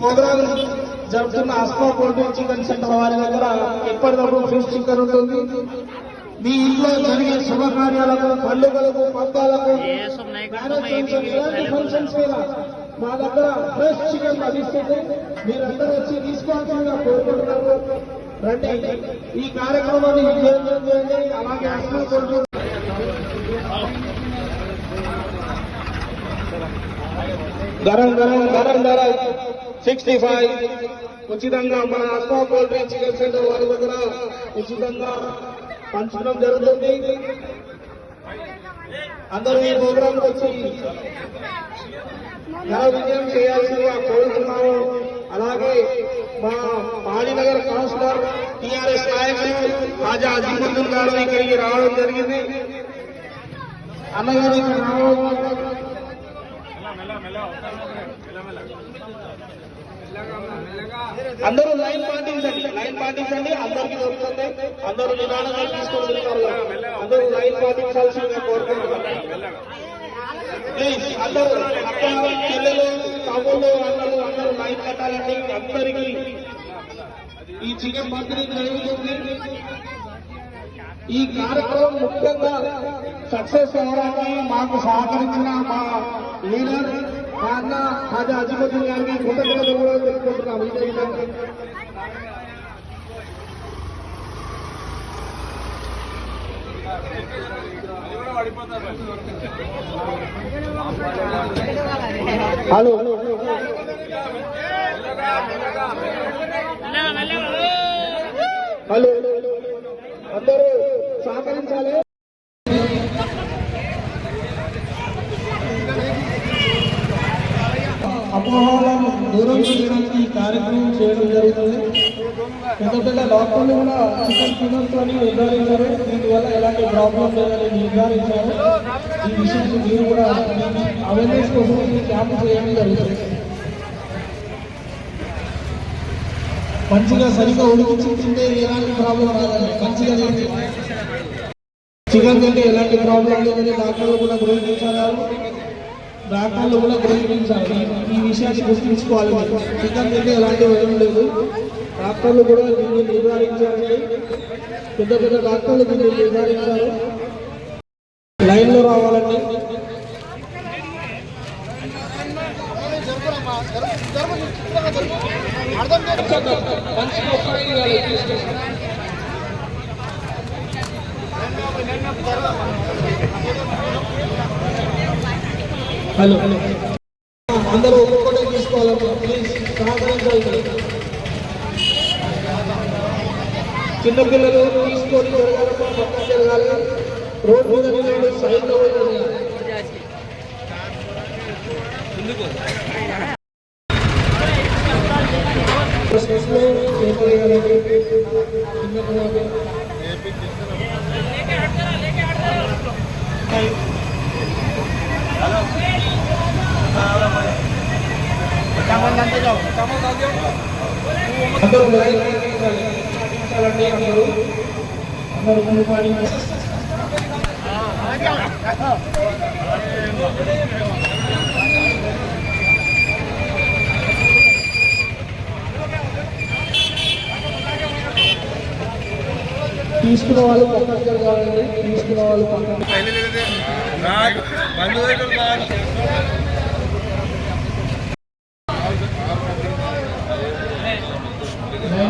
Programme జరుగుతున్న Asma poultry chicken centre వారి దగ్గర ఎప్పటికప్పుడు ఫిష్ చికెన్ ఉంటుంది. మీ ఇంట్లో జరిగే శుభకార్యాలకు పండుగలకు పబ్బాలకు ఫంక్షన్స్ మీద మా దగ్గర ఫ్రెష్ చికెన్ లభిస్తుంది. మీరందరూ వచ్చి తీసుకోవాల్సిందిగా కోరుకుంటున్నారు. రండి. ఈ కార్యక్రమాన్ని చేయండి. అలాగే అస్మా పోల్ట్రీ గరం గరం గరం ధర సిక్స్టీ ఫైవ్. ఉచితంగా మన అస్మా పోల్ట్రీ చికెన్ సెంటర్ వారి దగ్గర ఉచితంగా పంచడం జరుగుతుంది. అందరూ ఈ ప్రోగ్రాం వచ్చి ఘన విజయం చేయాల్సిందిగా కోరుతున్నాము అలాగే మా పాడినగర్ కౌన్సిలర్ టిఆర్ఎస్ నాయకులు రాజా అజీముద్దీన్ గారు ఇక్కడికి రావడం జరిగింది. అన్నగారు ఇక్కడ రావడం అందరూ లైన్ పాటించండి లైన్ పాటించండి అందరికి దొరుకుతుంది. అందరూ నిదానంగా తీసుకొని వెళ్తారు అందరూ లైన్ పాటించాల్సిందిగా కోరుకుంటున్నారు. ప్లీజ్ అందరూ అక్క పిల్లలు తమ్ముళ్ళు అందరూ అందరూ లైన్ కట్టాలండి. అందరికీ ఈ చికెన్ పంపిణీ జరుగుతుంది. ఈ కార్యక్రమం ముఖ్యంగా సక్సెస్ అవడానికి మాకు సహకరించిన మా లీడర్ మా అన్న హాజా అజిముద్దీన్ గారికి కృతజ్ఞతలు కూడా తెలుపుకుంటున్నాం ఈ విధంగా. హలో హలో అందరూ సహకరించాలి అపోహలను దూరం చేయడానికి ఈ కార్యక్రమం చేయడం జరుగుతుంది. పెద్ద పెద్ద డాక్టర్లు కూడా చికెన్ తినడంతో నిర్ధారించారు. దీనివల్ల ఎలాంటి ప్రాబ్లం లేదని నిర్ధారించారు. ఈ విషయం మీరు కూడా అవేర్నెస్ కోసం ఈ క్యాంప్ చేయడం జరుగుతుంది. మంచిగా సరిగ్గా ఉడికించి తింటే ఎలాంటి ప్రాబ్లం రాదండి మంచిగా తింటే చికెన్ తింటే ఎలాంటి ప్రాబ్లం లేదని డాక్టర్లు కూడా గుర్తించారు డాక్టర్లు కూడా గుర్తించారు ఈ- విషయాన్ని గుర్తుంచుకోవాలి. మీరు. చికెన్ తింటే ఎలాంటి భయం లేదు. డాక్టర్లు కూడా దీన్ని నిర్ధారించారండి పెద్ద పెద్ద డాక్టర్లు దీన్ని నిర్ధారించారు లైన్లో రావాలండి. అర్థం హలో అందరూ ఒక్కొక్కటే తీసుకోవాలమ్మా ప్లీజ్ సహకరించాలి చిన్నపిల్లలు తీసుకొని జరగాలమ్మా పక్కన జరగాలి రోడ్ మీద నిలబడి సైడ్లో పోయి అందరూ అందరూ అందరూ ముందు తీసుకున్న వాళ్ళు పక్కన. జరగాలండి తీసుకున్న వాళ్ళు పక్కన